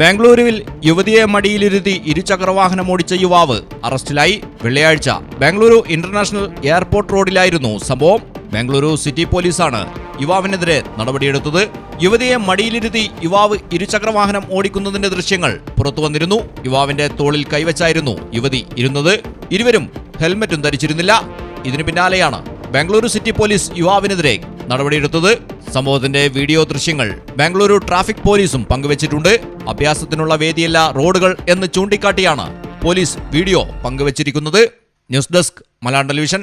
ബാംഗ്ലൂരുവിൽ യുവതിയെ മടിയിലിരുത്തി ഇരുചക്രവാഹനം ഓടിച്ച യുവാവ് അറസ്റ്റിലായി വെള്ളിയാഴ്ച. ബാംഗ്ലൂരു ഇന്റർനാഷണൽ എയർപോർട്ട് റോഡിലായിരുന്നു സംഭവം. ബാംഗ്ലൂരു സിറ്റി പോലീസാണ് യുവാവിനെതിരെ നടപടിയെടുത്തത്. യുവതിയെ മടിയിലിരുത്തി യുവാവ് ഇരുചക്രവാഹനം ഓടിക്കുന്നതിന്റെ ദൃശ്യങ്ങൾ പുറത്തുവന്നിരുന്നു യുവാവിന്റെ തോളിൽ കൈവച്ചായിരുന്നു യുവതി ഇരുന്നത്. ഇരുവരും ഹെൽമറ്റും ധരിച്ചിരുന്നില്ല. ഇതിനു പിന്നാലെയാണ് ബാംഗ്ലൂരു സിറ്റി പോലീസ് യുവാവിനെതിരെ നടപടിയെടുത്തത്. സംഭവത്തിന്റെ വീഡിയോ ദൃശ്യങ്ങൾ ബാംഗ്ലൂരു ട്രാഫിക് പോലീസും പങ്കുവച്ചിട്ടുണ്ട്. അഭ്യാസത്തിനുള്ള വേദിയല്ല റോഡുകൾ എന്ന് ചൂണ്ടിക്കാട്ടിയാണ് പോലീസ് വീഡിയോ പങ്കുവച്ചിരിക്കുന്നത്. News desk Malayalam television.